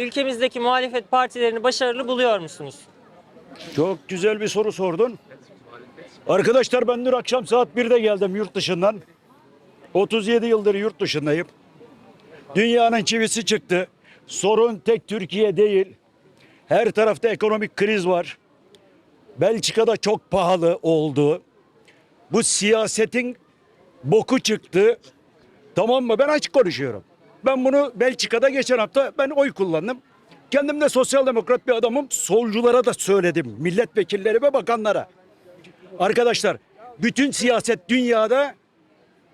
Ülkemizdeki muhalefet partilerini başarılı buluyor musunuz? Çok güzel bir soru sordun. Arkadaşlar ben dün akşam saat 1'de geldim yurt dışından. 37 yıldır yurt dışındayım. Dünyanın çivisi çıktı. Sorun tek Türkiye değil. Her tarafta ekonomik kriz var. Belçika'da çok pahalı oldu. Bu siyasetin boku çıktı. Tamam mı? Ben açık konuşuyorum. Ben bunu Belçika'da geçen hafta ben oy kullandım. Kendim de sosyal demokrat bir adamım. Solculara da söyledim. Milletvekilleri ve bakanlara. Arkadaşlar bütün siyaset dünyada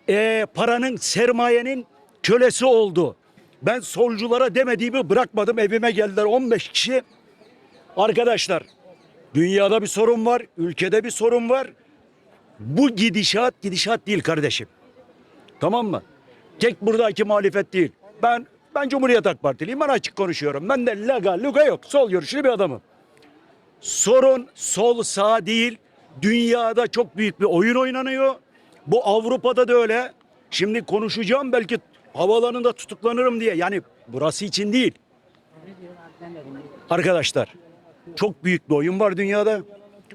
eee, paranın, sermayenin kölesi oldu. Ben solculara demediğimi bırakmadım. Evime geldiler 15 kişi. Arkadaşlar dünyada bir sorun var. Ülkede bir sorun var. Bu gidişat gidişat değil kardeşim. Tamam mı? Tek buradaki muhalefet değil. Ben ben Cumhuriyet Halk Partiliyim. Ben açık konuşuyorum. Ben de legal luga yok. Sol görüşlü bir adamım. Sorun sol sağ değil. Dünyada çok büyük bir oyun oynanıyor. Bu Avrupa'da da öyle. Şimdi konuşacağım belki havalarında tutuklanırım diye. Yani burası için değil. Arkadaşlar çok büyük bir oyun var dünyada.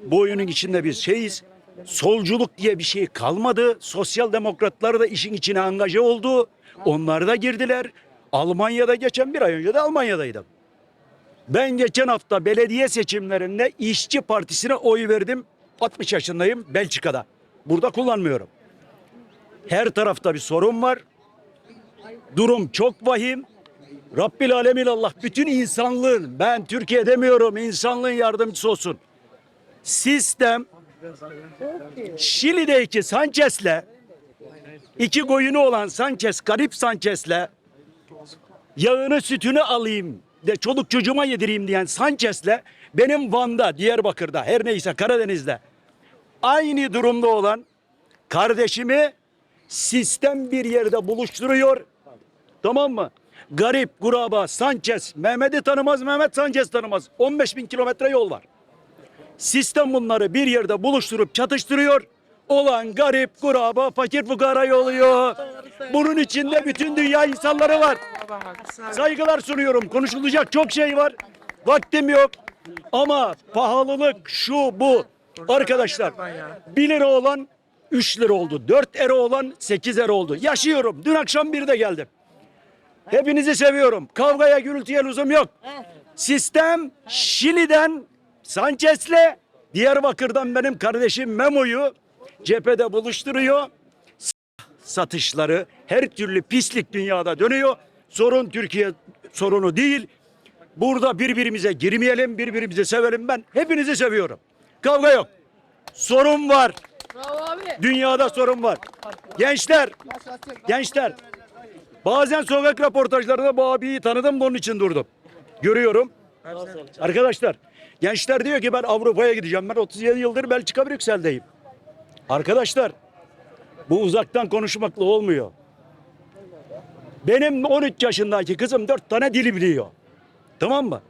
Bu oyunun içinde biz şeyiz. Solculuk diye bir şey kalmadı. Sosyal demokratlar da işin içine angaje oldu. Onlar da girdiler. Almanya'da geçen bir ay önce de Almanya'daydım. Ben geçen hafta belediye seçimlerinde işçi partisine oy verdim. 60 yaşındayım Belçika'da. Burada kullanmıyorum. Her tarafta bir sorun var. Durum çok vahim. Rabbil Alemin Allah bütün insanlığın ben Türkiye demiyorum insanlığın yardımcısı olsun. Sistem Şili'deki Sanchez'le iki koyunu olan Sanchez, garip Sanchez'le yağını sütünü alayım de çoluk çocuğuma yedireyim diyen Sanchez'le benim Van'da, Diyarbakır'da her neyse Karadeniz'de aynı durumda olan kardeşimi sistem bir yerde buluşturuyor. Tamam mı? Garip, kuraba, Sanchez, Mehmet'i tanımaz, Mehmet Sanchez tanımaz. 15 bin kilometre yol var. Sistem bunları bir yerde buluşturup çatıştırıyor. Olan garip, kuraba, fakir fukara oluyor. Bunun içinde bütün dünya insanları var. Saygılar sunuyorum. Konuşulacak çok şey var. Vaktim yok. Ama pahalılık şu bu. Arkadaşlar 1 lira olan 3 lira oldu. 4 lira olan 8 lira oldu. Yaşıyorum. Dün akşam bir de geldim. Hepinizi seviyorum. Kavgaya gürültüye lüzum yok. Sistem Şili'den Sanchez'le Diyarbakır'dan benim kardeşim Memo'yu cephede buluşturuyor. Satışları her türlü pislik dünyada dönüyor. Sorun Türkiye sorunu değil. Burada birbirimize girmeyelim, birbirimizi sevelim. Ben hepinizi seviyorum. Kavga yok. Sorun var. Dünyada sorun var. Gençler, gençler. Bazen sokak röportajlarında bu abiyi tanıdım bunun için durdum. Görüyorum. Arkadaşlar gençler diyor ki ben Avrupa'ya gideceğim. Ben 37 yıldır Belçika Brüksel'deyim. Arkadaşlar bu uzaktan konuşmakla olmuyor. Benim 13 yaşındaki kızım 4 tane dili biliyor. Tamam mı?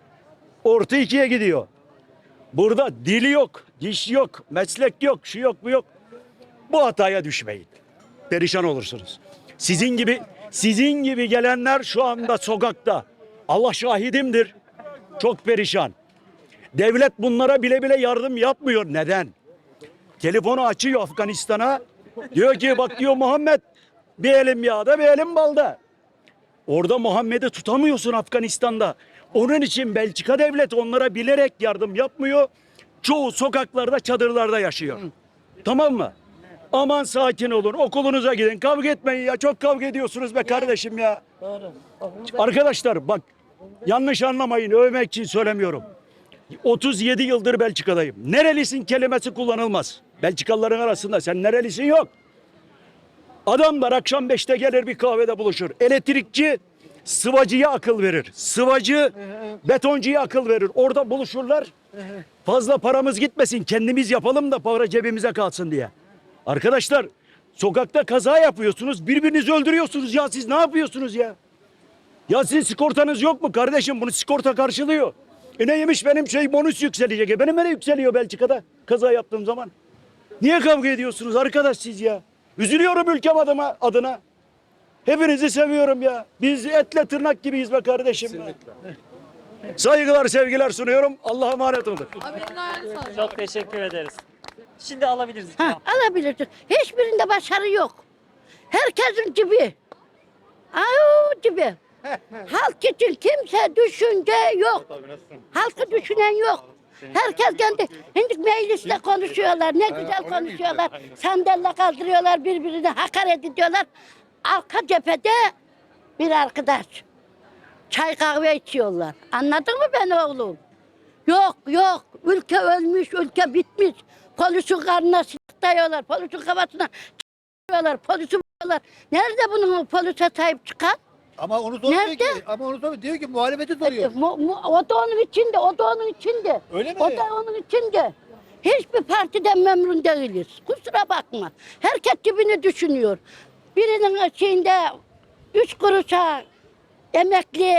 Orta ikiye gidiyor. Burada dili yok, diş yok, meslek yok, şu yok, bu yok. Bu hataya düşmeyin. Perişan olursunuz. Sizin gibi sizin gibi gelenler şu anda sokakta. Allah şahidimdir. Çok perişan. Devlet bunlara bile bile yardım yapmıyor. Neden? Telefonu açıyor Afganistan'a. Diyor ki bak diyor Muhammed bir elim yağda bir elim balda. Orada Muhammed'i tutamıyorsun Afganistan'da. Onun için Belçika devleti onlara bilerek yardım yapmıyor. Çoğu sokaklarda çadırlarda yaşıyor. Tamam mı? Aman sakin olun. Okulunuza gidin. Kavga etmeyin ya. Çok kavga ediyorsunuz be kardeşim ya. Arkadaşlar bak yanlış anlamayın. Övmek için söylemiyorum. 37 yıldır Belçika'dayım. Nerelisin kelimesi kullanılmaz. Belçikalıların arasında sen nerelisin yok. Adamlar akşam 5'te gelir bir kahvede buluşur. Elektrikçi sıvacıya akıl verir. Sıvacı betoncuya akıl verir. Orada buluşurlar. Fazla paramız gitmesin kendimiz yapalım da para cebimize kalsın diye. Arkadaşlar sokakta kaza yapıyorsunuz birbirinizi öldürüyorsunuz ya siz ne yapıyorsunuz ya? Ya sizin sigortanız yok mu kardeşim bunu sigorta karşılıyor. E ne yemiş benim şey bonus yükselecek. E benim nereye yükseliyor Belçika'da kaza yaptığım zaman? Niye kavga ediyorsunuz arkadaş siz ya? Üzülüyorum ülkem adıma, adına. Hepinizi seviyorum ya. Biz etle tırnak gibiyiz be kardeşim. Saygılar, sevgiler sunuyorum. Allah'a emanet olun. Çok teşekkür ederiz. Şimdi alabiliriz. Ha, alabilirsin. Hiçbirinde başarı yok. Herkesin gibi. Ayu gibi. Halk için kimse düşünce yok. Halkı düşünen yok. Herkes kendi. Şimdi mecliste konuşuyorlar. Ne güzel konuşuyorlar. Sandalye kaldırıyorlar birbirine hakaret ediyorlar. Arka cephede bir arkadaş. Çay kahve içiyorlar. Anladın mı ben oğlum? Yok yok. Ülke ölmüş, ülke bitmiş. Polisin karnına silah dayıyorlar. Polisin kafasına çıkıyorlar. Polisi vuruyorlar. Nerede bunun polise sahip çıkan? Ama onu sormuyor Nerede? ki. Ama onu sormuyor. Diyor ki muhalefeti soruyor. Mu- mu- o da onun içinde, o da onun içinde. Öyle mi? O da onun içinde. Hiçbir partiden memnun değiliz. Kusura bakma. Herkes cebini düşünüyor. Birinin şeyinde üç kuruşa emekli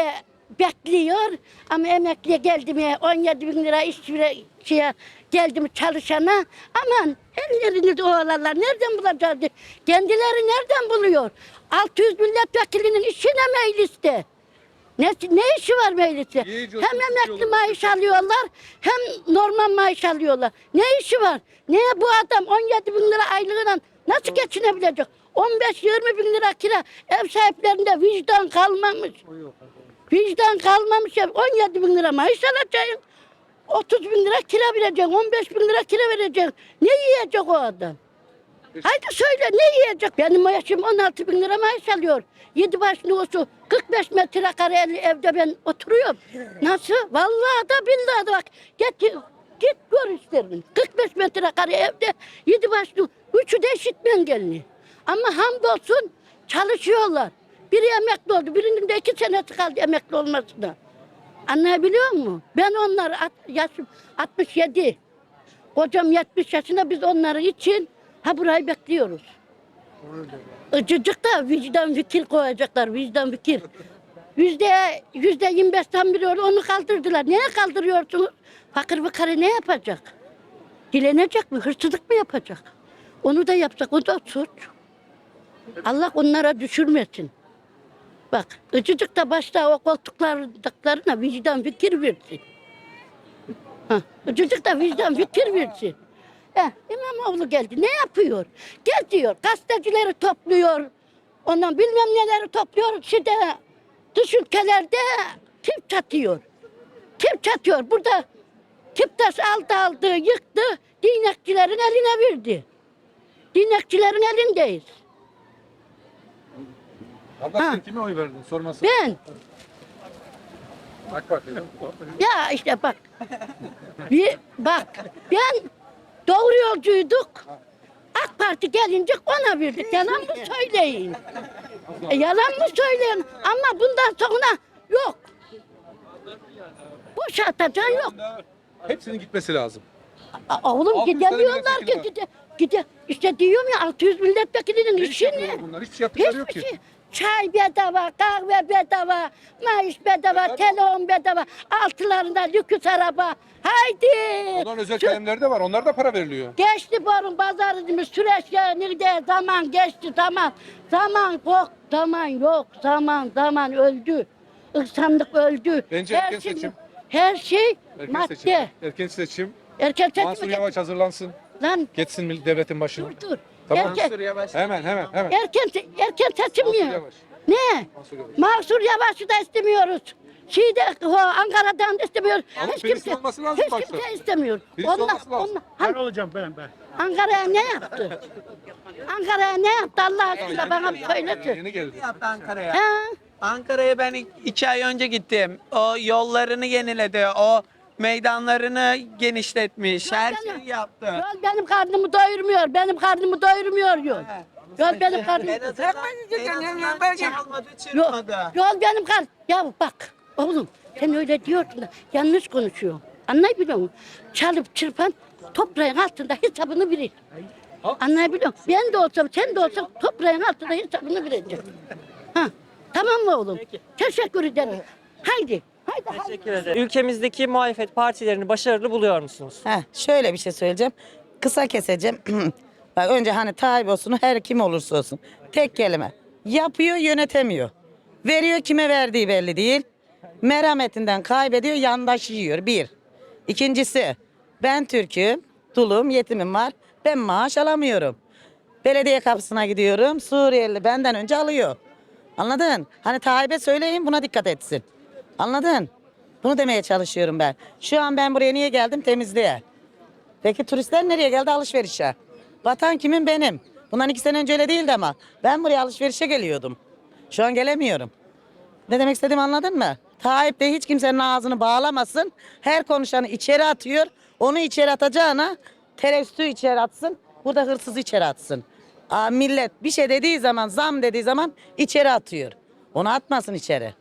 bekliyor ama emekliye geldi mi 17 bin lira işçiye şeye geldi mi çalışana aman ellerini oğlanlar nereden bulacağız? Kendileri nereden buluyor? 600 milletvekilinin işine mecliste. Ne, ne işi var mecliste? Hem emekli maaş alıyorlar hem normal maaş alıyorlar. Ne işi var? Ne bu adam 17 bin lira aylığına nasıl geçinebilecek? 15-20 bin lira kira ev sahiplerinde vicdan kalmamış. Vicdan kalmamış ya 17 bin lira maaş alacaksın. 30 bin lira kira vereceksin, 15 bin lira kira vereceksin. Ne yiyecek o adam? Haydi söyle ne yiyecek? Benim yaşım 16 bin lira maaş alıyor. Yedi baş nüfusu 45 metrekare evde ben oturuyorum. Nasıl? Vallahi da billahi da bak. Git, git gör isterim. 45 metrekare evde yedi baş nüfusu. Üçü de işitme engelli. Ama hamdolsun çalışıyorlar. Biri emekli oldu. Birinin de iki senesi kaldı emekli olmasına. Anlayabiliyor musun? Ben onları at, yaşım 67. Kocam 70 yaşında biz onları için ha burayı bekliyoruz. Icıcık da vicdan fikir koyacaklar, vicdan fikir. Yüzde, yüzde 25 tam biri onu kaldırdılar. Neye kaldırıyorsunuz? Fakir fıkarı ne yapacak? Dilenecek mi? Hırsızlık mı yapacak? Onu da yapacak, o da suç. Allah onlara düşürmesin. Bak, ıcıcık da başta o koltuklarına vicdan fikir versin. Ha, ıcıcık da vicdan fikir versin. Eh, İmamoğlu geldi. Ne yapıyor? Geziyor. Gazetecileri topluyor. Ondan bilmem neleri topluyor. Şimdi dış ülkelerde tip çatıyor. Tip çatıyor. Burada Tiptaş aldı aldı, yıktı. Dinekçilerin eline verdi. Dinekçilerin elindeyiz. Abla Ha. sen kime oy verdin sorması. Ben AK Parti. Ya işte bak. Bir bak ben doğru yolcuyduk. AK Parti gelince ona verdik. Yalan mı söyleyin? E, yalan mı söyleyin? Ama bundan sonra yok. Boşaltacaksın yok. Hepsinin gitmesi lazım. A- Oğlum 600 tane gidemiyorlar ki. milletvekili Gide, gide. İşte diyorum ya 600 milletvekilinin işi ne? bunlar? Hiçbir şey yaptıkları yok Hiçbir ki. şey. Çay bedava, kahve bedava, maaş bedava, telefon bedava, altlarında lüküs araba. Haydi. Onların özel Şu- kalemleri de var. Onlar da para veriliyor. Geçti borun pazarımız süreç nerede zaman geçti zaman. Zaman yok, zaman yok, zaman zaman öldü. İnsanlık öldü. Bence erken şey, seçim. Her şey Erken madde. seçim. Erken seçim. Erken seçim. Mansur Yavaş hazırlansın. Lan Geçsin mil- devletin başına. dur dur. Tamam. Erken, Hemen hemen hemen. erken, erken Mansur mi? Yavaş. Ne? Mansur Yavaş. Mansur Yavaş'ı da istemiyoruz. Şeyde o Ankara'dan da istemiyoruz. Ama hiç birisi kimse, olması lazım hiç başta. kimse istemiyor. Birisi Onlar, olması lazım. onlar, Ben Han- olacağım ben ben. Ankara'ya ne yaptı? Ankara'ya ne yaptı Allah aşkına bana bir söylesin. Yeni geldi. yaptı Ankara'ya. Ha? Ankara'ya ben ik- iki ay önce gittim. O yollarını yeniledi. O meydanlarını genişletmiş. Her ben- şeyi yaptı. Yol benim karnımı doyurmuyor. Benim karnımı doyurmuyor yol. Yol benim karnımı En azından, en azından çalmadı, Yol, çırpmadı. yol benim kar. Ya bak oğlum sen öyle diyorsun da yanlış konuşuyorsun. Anlayabiliyor musun? Çalıp çırpan toprağın altında hesabını verir. Anlayabiliyor musun? Ben de olsam sen de olsan toprağın altında hesabını vereceğim. Ha, tamam mı oğlum? Teşekkür ederim. Haydi. Teşekkür ederim. Ülkemizdeki muhalefet partilerini başarılı buluyor musunuz? Heh, şöyle bir şey söyleyeceğim. Kısa keseceğim. Bak önce hani Tayyip olsun her kim olursa olsun. Tek kelime. Yapıyor yönetemiyor. Veriyor kime verdiği belli değil. merhametinden kaybediyor, yandaşı yiyor. Bir. İkincisi, ben Türk'üm, dulum, yetimim var. Ben maaş alamıyorum. Belediye kapısına gidiyorum, Suriyeli benden önce alıyor. Anladın? Hani Tayyip'e söyleyin buna dikkat etsin. Anladın? Bunu demeye çalışıyorum ben. Şu an ben buraya niye geldim? Temizliğe. Peki turistler nereye geldi? Alışverişe. Vatan kimin? Benim. Bundan iki sene önce öyle değildi ama. Ben buraya alışverişe geliyordum. Şu an gelemiyorum. Ne demek istediğimi anladın mı? Tayyip de hiç kimsenin ağzını bağlamasın. Her konuşanı içeri atıyor. Onu içeri atacağına teröristü içeri atsın. Burada hırsızı içeri atsın. Aa, millet bir şey dediği zaman, zam dediği zaman içeri atıyor. Onu atmasın içeri.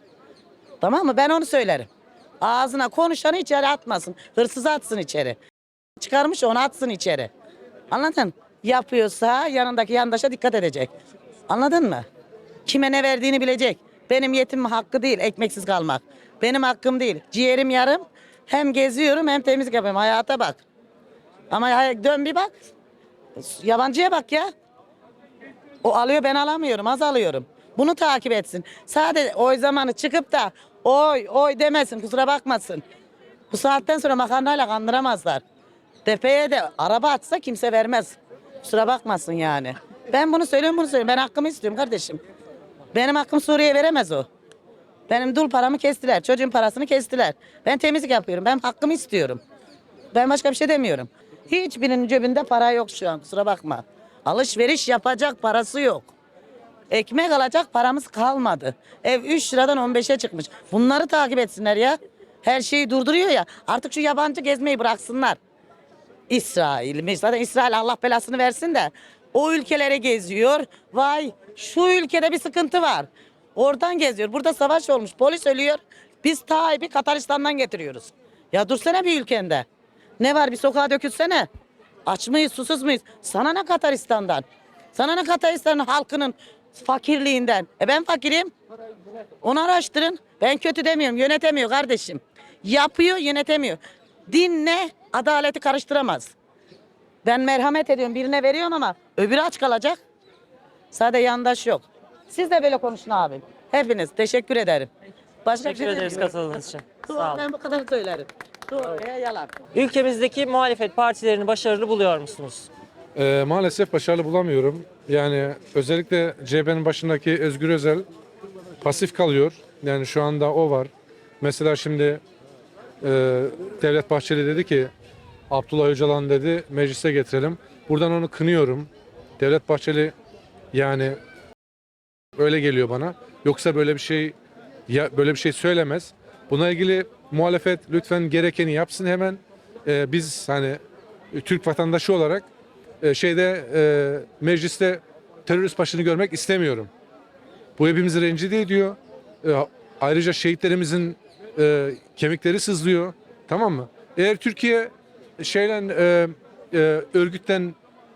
Tamam mı? Ben onu söylerim. Ağzına konuşanı içeri atmasın. Hırsızı atsın içeri. Çıkarmış onu atsın içeri. Anladın? Yapıyorsa yanındaki yandaşa dikkat edecek. Anladın mı? Kime ne verdiğini bilecek. Benim yetim hakkı değil ekmeksiz kalmak. Benim hakkım değil. Ciğerim yarım. Hem geziyorum hem temizlik yapıyorum. Hayata bak. Ama dön bir bak. Yabancıya bak ya. O alıyor ben alamıyorum az alıyorum. Bunu takip etsin. Sadece oy zamanı çıkıp da oy oy demesin kusura bakmasın. Bu saatten sonra makarnayla kandıramazlar. Tepeye de araba atsa kimse vermez. Kusura bakmasın yani. Ben bunu söylüyorum bunu söylüyorum. Ben hakkımı istiyorum kardeşim. Benim hakkım Suriye veremez o. Benim dul paramı kestiler. Çocuğun parasını kestiler. Ben temizlik yapıyorum. Ben hakkımı istiyorum. Ben başka bir şey demiyorum. Hiçbirinin cebinde para yok şu an kusura bakma. Alışveriş yapacak parası yok. Ekmek alacak paramız kalmadı. Ev 3 liradan 15'e çıkmış. Bunları takip etsinler ya. Her şeyi durduruyor ya. Artık şu yabancı gezmeyi bıraksınlar. İsrail, zaten İsrail Allah belasını versin de o ülkelere geziyor. Vay şu ülkede bir sıkıntı var. Oradan geziyor. Burada savaş olmuş. Polis ölüyor. Biz Tayyip'i Kataristan'dan getiriyoruz. Ya dursana bir ülkende. Ne var bir sokağa dökülsene. Aç mıyız, susuz muyuz? Sana ne Kataristan'dan? Sana ne Kataristan'ın halkının fakirliğinden? E ben fakirim. Onu araştırın. Ben kötü demiyorum. Yönetemiyor kardeşim. Yapıyor, yönetemiyor. Dinle adaleti karıştıramaz. Ben merhamet ediyorum. Birine veriyorum ama öbürü aç kalacak. Sadece yandaş yok. Siz de böyle konuşun abim. Hepiniz. Teşekkür ederim. Başka bir Teşekkür şey ederiz demiyorum. katıldığınız için. Doğru, Sağ olun. Ben bu kadar söylerim. Doğru veya yalan. Ülkemizdeki muhalefet partilerini başarılı buluyor musunuz? Ee, maalesef başarılı bulamıyorum. Yani özellikle CHP'nin başındaki Özgür Özel pasif kalıyor. Yani şu anda o var. Mesela şimdi e, Devlet Bahçeli dedi ki Abdullah Öcalan dedi meclise getirelim. Buradan onu kınıyorum. Devlet Bahçeli yani öyle geliyor bana. Yoksa böyle bir şey ya böyle bir şey söylemez. Buna ilgili muhalefet lütfen gerekeni yapsın hemen. Ee, biz hani Türk vatandaşı olarak e, şeyde e, mecliste terörist başını görmek istemiyorum. Bu hepimizi rencide ediyor. E, ayrıca şehitlerimizin e, kemikleri sızlıyor. Tamam mı? Eğer Türkiye şeyle e, e, örgütten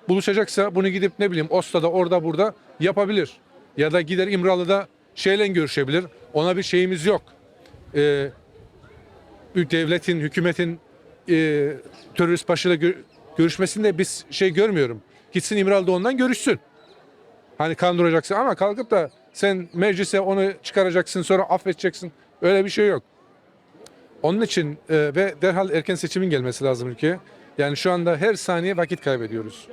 buluşacaksa bunu gidip ne bileyim Oslo'da orada burada yapabilir. Ya da gider İmralı'da şeyle görüşebilir. Ona bir şeyimiz yok. E, devletin, hükümetin e, terörist başıyla görüşmesinde biz şey görmüyorum. Gitsin İmralı'da ondan görüşsün. Hani kandıracaksın ama kalkıp da sen meclise onu çıkaracaksın sonra affedeceksin. Öyle bir şey yok. Onun için e, ve derhal erken seçimin gelmesi lazım ülkeye. Yani şu anda her saniye vakit kaybediyoruz.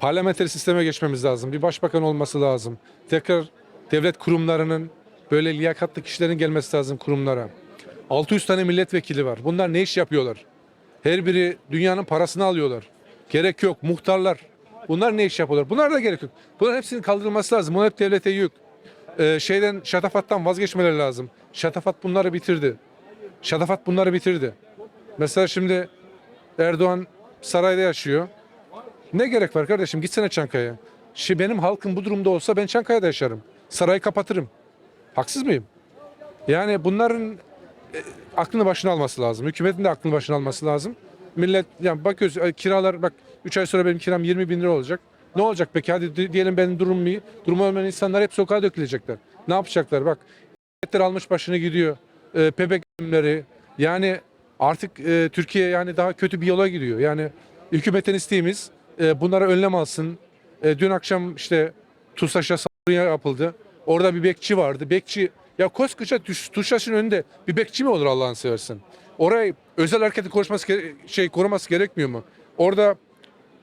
Parlamenter sisteme geçmemiz lazım. Bir başbakan olması lazım. Tekrar devlet kurumlarının böyle liyakatlı kişilerin gelmesi lazım kurumlara. 600 tane milletvekili var. Bunlar ne iş yapıyorlar? Her biri dünyanın parasını alıyorlar. Gerek yok. Muhtarlar. Bunlar ne iş yapıyorlar? Bunlar da gerek yok. Bunların hepsinin kaldırılması lazım. Bunlar hep devlete yük. Ee, şeyden şatafattan vazgeçmeleri lazım. Şatafat bunları bitirdi. Şatafat bunları bitirdi. Mesela şimdi Erdoğan sarayda yaşıyor. Ne gerek var kardeşim? Gitsene Çankaya'ya. Şimdi benim halkım bu durumda olsa ben Çankaya'da yaşarım. Sarayı kapatırım. Haksız mıyım? Yani bunların e, aklını başına alması lazım. Hükümetin de aklını başına alması lazım. Millet yani bakıyoruz e, kiralar bak 3 ay sonra benim kiram 20 bin lira olacak. Ne olacak peki? Hadi di- diyelim benim durumum iyi. Durumu olmayan insanlar hep sokağa dökülecekler. Ne yapacaklar? Bak milletler almış başını gidiyor. E, PPK bölümleri. Yani artık e, Türkiye yani daha kötü bir yola gidiyor. Yani hükümetin isteğimiz e, bunlara önlem alsın. E, dün akşam işte TUSAŞ'a saldırı yapıldı. Orada bir bekçi vardı. Bekçi Ya koskoca tuş, Tuştaş'ın önünde bir bekçi mi olur Allah'ını seversen? Orayı özel hareketin koruması, şey, koruması gerekmiyor mu? Orada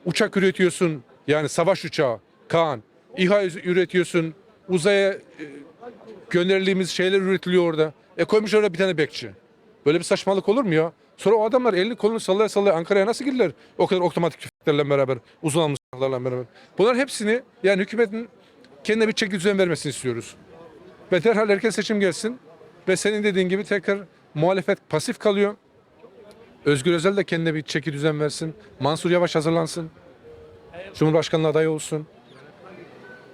uçak üretiyorsun yani savaş uçağı, Kaan. İHA üretiyorsun, uzaya e, gönderildiğimiz şeyler üretiliyor orada. E koymuş oraya bir tane bekçi. Böyle bir saçmalık olur mu ya? Sonra o adamlar elini kolunu sallaya sallaya Ankara'ya nasıl girdiler? O kadar otomatik tüfeklerle beraber, uzun silahlarla beraber. Bunların hepsini yani hükümetin kendine bir çeki düzen vermesini istiyoruz. Ve derhal erken seçim gelsin. Ve senin dediğin gibi tekrar muhalefet pasif kalıyor. Özgür Özel de kendine bir çeki düzen versin. Mansur Yavaş hazırlansın. Cumhurbaşkanlığı adayı olsun.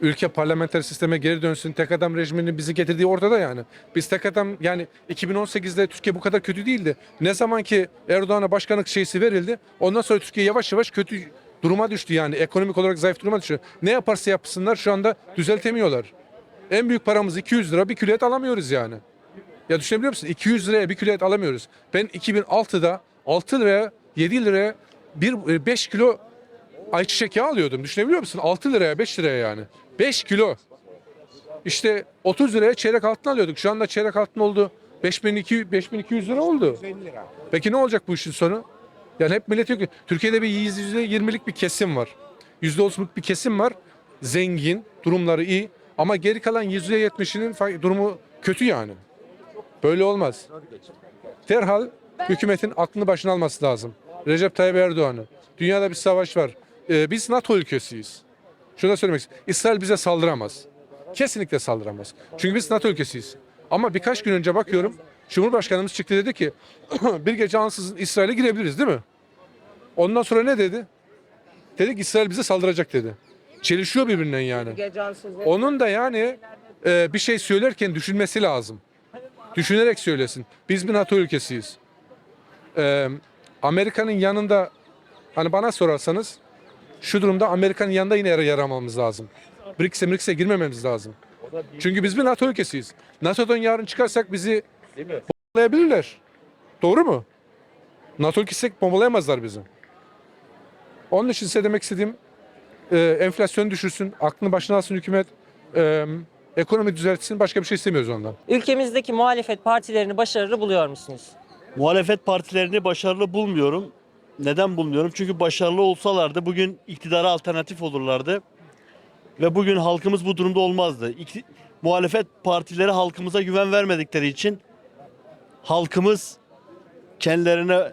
Ülke parlamenter sisteme geri dönsün. Tek adam rejiminin bizi getirdiği ortada yani. Biz tek adam yani 2018'de Türkiye bu kadar kötü değildi. Ne zaman ki Erdoğan'a başkanlık şeysi verildi ondan sonra Türkiye yavaş yavaş kötü duruma düştü yani. Ekonomik olarak zayıf duruma düştü. Ne yaparsa yapsınlar şu anda düzeltemiyorlar. En büyük paramız 200 lira bir kilo alamıyoruz yani. Ya düşünebiliyor musun? 200 liraya bir kilo alamıyoruz. Ben 2006'da 6 liraya 7 liraya bir 5 kilo ayçiçek yağı alıyordum. Düşünebiliyor musun? 6 liraya 5 liraya yani. 5 kilo. İşte 30 liraya çeyrek altın alıyorduk. Şu anda çeyrek altın oldu. 5200 5200 lira oldu. Peki ne olacak bu işin sonu? Yani hep millet diyor ki Türkiye'de bir %20'lik bir kesim var. %30'luk bir kesim var. Zengin, durumları iyi. Ama geri kalan %70'inin fa- durumu kötü yani. Böyle olmaz. Derhal hükümetin aklını başına alması lazım. Recep Tayyip Erdoğan'ı. Dünyada bir savaş var. Ee, biz NATO ülkesiyiz. Şunu da söylemek istiyorum. İsrail bize saldıramaz. Kesinlikle saldıramaz. Çünkü biz NATO ülkesiyiz. Ama birkaç gün önce bakıyorum Cumhurbaşkanımız çıktı dedi ki bir gece ansızın İsrail'e girebiliriz değil mi? Ondan sonra ne dedi? Dedi ki İsrail bize saldıracak dedi. Çelişiyor birbirinden yani. Onun da yani e, bir şey söylerken düşünmesi lazım. Düşünerek söylesin. Biz bir NATO ülkesiyiz. E, Amerika'nın yanında hani bana sorarsanız şu durumda Amerika'nın yanında yine yer yaramamız lazım. BRICS'e BRICS'e girmememiz lazım. Çünkü biz bir NATO ülkesiyiz. NATO'dan yarın çıkarsak bizi bombalayabilirler. Doğru mu? NATO ülkesi bombalayamazlar bizi. Onun için size demek istediğim e, enflasyonu düşürsün, aklını başına alsın hükümet, e, ekonomi düzeltsin, başka bir şey istemiyoruz ondan. Ülkemizdeki muhalefet partilerini başarılı buluyor musunuz? Muhalefet partilerini başarılı bulmuyorum. Neden bulmuyorum? Çünkü başarılı olsalardı bugün iktidara alternatif olurlardı. Ve bugün halkımız bu durumda olmazdı. İkti- muhalefet partileri halkımıza güven vermedikleri için halkımız kendilerine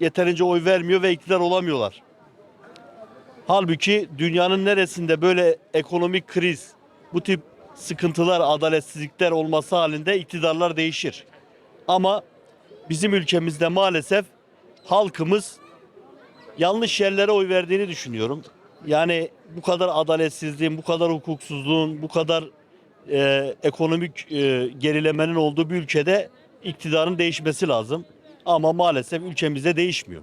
yeterince oy vermiyor ve iktidar olamıyorlar. Halbuki dünyanın neresinde böyle ekonomik kriz, bu tip sıkıntılar, adaletsizlikler olması halinde iktidarlar değişir. Ama bizim ülkemizde maalesef halkımız yanlış yerlere oy verdiğini düşünüyorum. Yani bu kadar adaletsizliğin, bu kadar hukuksuzluğun, bu kadar e, ekonomik e, gerilemenin olduğu bir ülkede iktidarın değişmesi lazım. Ama maalesef ülkemizde değişmiyor.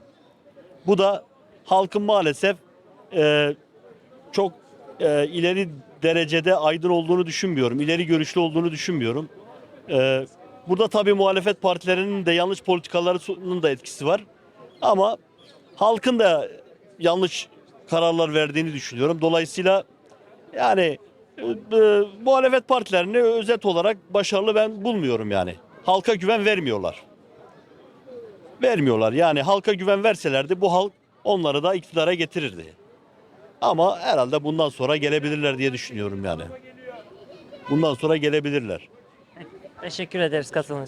Bu da halkın maalesef e, çok e, ileri derecede aydın olduğunu düşünmüyorum. İleri görüşlü olduğunu düşünmüyorum. E, burada tabii muhalefet partilerinin de yanlış politikalarının da etkisi var. Ama halkın da yanlış kararlar verdiğini düşünüyorum. Dolayısıyla yani e, e, muhalefet partilerini özet olarak başarılı ben bulmuyorum yani. Halka güven vermiyorlar. Vermiyorlar. Yani halka güven verselerdi bu halk onları da iktidara getirirdi. Ama herhalde bundan sonra gelebilirler diye düşünüyorum yani. Bundan sonra gelebilirler. Teşekkür ederiz katıldığınız için.